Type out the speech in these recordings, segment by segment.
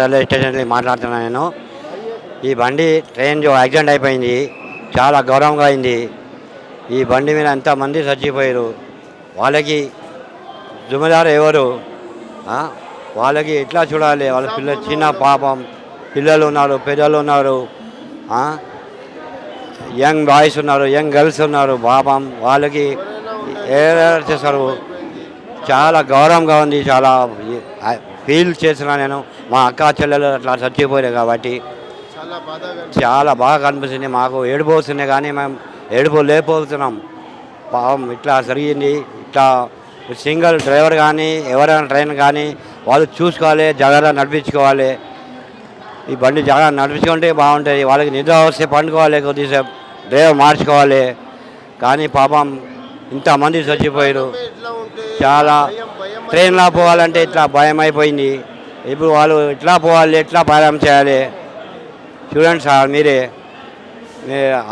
Railway station మాట్లాడుతున్నాను నేను. ఈ బండి ట్రైన్ యాక్సిడెంట్ అయిపోయింది చాలా గౌరవంగా అయింది. ఈ బండి మీద ఎంతమంది చచ్చిపోయారు? వాళ్ళకి జుమదారు ఎవరు? వాళ్ళకి ఎట్లా చూడాలి? వాళ్ళ పిల్లలు చిన్న పాపం పిల్లలు ఉన్నారు పెద్దలు ఉన్నారు. యంగ్ బాయ్స్ ఉన్నారు యంగ్ గర్ల్స్ ఉన్నారు పాపం వాళ్ళకి ఏ చేస్తారు చాలా గౌరవంగా ఉంది చాలా ఫీల్ చేస్తున్నా నేను మా అక్క చెల్లెలు అట్లా చచ్చిపోయారు కాబట్టి చాలా బాగా కనిపిస్తుంది మాకు ఏడుపు వస్తుంది కానీ మేము ఏడుపు లేకపోతున్నాం. పాపం ఇట్లా జరిగింది. ఇట్లా సింగిల్ డ్రైవర్ కానీ ఎవరైనా ట్రైన్ కానీ వాళ్ళు చూసుకోవాలి జాగ్రత్త నడిపించుకోవాలి. ఈ బండి జాగ్రత్త నడిపించుకుంటే బాగుంటుంది. వాళ్ళకి నిద్ర వస్తే పండుకోవాలి కొద్దిసేపు డ్రైవర్ మార్చుకోవాలి. కానీ పాపం ఇంతమంది చచ్చిపోయారు చాలా ట్రైన్లో పోవాలంటే ఇట్లా భయం అయిపోయింది. ఇప్పుడు వాళ్ళు ఎట్లా పోవాలి ఎట్లా ప్రయాణం చేయాలి? చూడండి సార్ మీరే.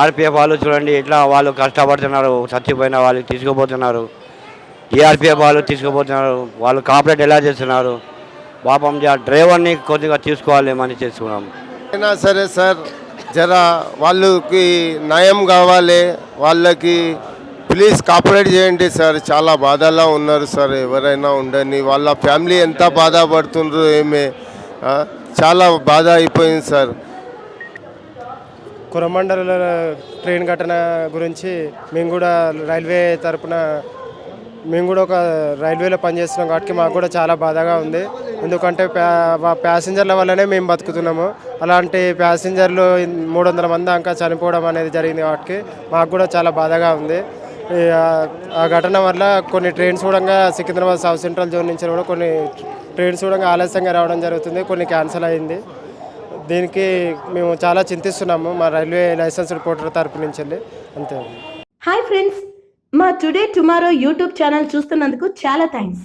ఆర్పిఎఫ్ వాళ్ళు చూడండి ఎట్లా వాళ్ళు కష్టపడుతున్నారు చచ్చిపోయిన వాళ్ళకి తీసుకుపోతున్నారు. టీఆర్పిఎఫ్ వాళ్ళు తీసుకుపోతున్నారు వాళ్ళు కాపరేట్ ఎలా చేస్తున్నారు? పాపం డ్రైవర్ని కొద్దిగా తీసుకోవాలి మని చేసుకున్నాం. అయినా సరే సార్ జర వాళ్ళకి న్యాయం కావాలి వాళ్ళకి ప్లీజ్ కాపరేట్ చేయండి సార్ చాలా బాధలా ఉన్నారు సార్ ఎవరైనా ఉండని. వాళ్ళ ఫ్యామిలీ ఎంత బాధపడుతుండ్రు ఏమే చాలా బాధ అయిపోయింది సార్. కురమండల ట్రైన్ ఘటన గురించి మేము కూడా రైల్వే తరపున మేము కూడా ఒక రైల్వేలో పనిచేస్తున్నాం కాబట్టి మాకు కూడా చాలా బాధగా ఉంది. ఎందుకంటే ప్యా ప్యాసింజర్ల వల్లనే మేము బతుకుతున్నాము. అలాంటి ప్యాసింజర్లు మూడు వందల మంది దాకా చనిపోవడం అనేది జరిగింది కాబట్టి మాకు కూడా చాలా బాధగా ఉంది. ఆ- ఘటన వల్ల కొన్ని ట్రైన్స్ కూడా సికింద్రాబాద్ సౌత్ సెంట్రల్ జోన్ నుంచి కూడా కొన్ని ట్రైన్స్ కూడా ఆలస్యంగా రావడం జరుగుతుంది కొన్ని క్యాన్సిల్ అయింది. దీనికి మేము చాలా చింతిస్తున్నాము మా రైల్వే లైసెన్స్ రిపోర్టర్ తరపు నుంచి వెళ్ళి అంతే హాయ్ ఫ్రెండ్స్ మా టుడే టుమారో యూట్యూబ్ ఛానల్ చూస్తున్నందుకు చాలా థ్యాంక్స్.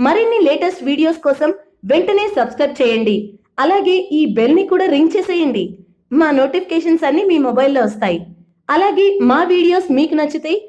మరిన్ని లేటెస్ట్ వీడియోస్ కోసం వెంటనే సబ్స్క్రైబ్ చేయండి. అలాగే ఈ బెల్ని కూడా రింగ్ చేసేయండి. మా నోటిఫికేషన్స్ అన్ని మీ మొబైల్లో వస్తాయి. అలాగే మా వీడియోస్ మీకు నచ్చితే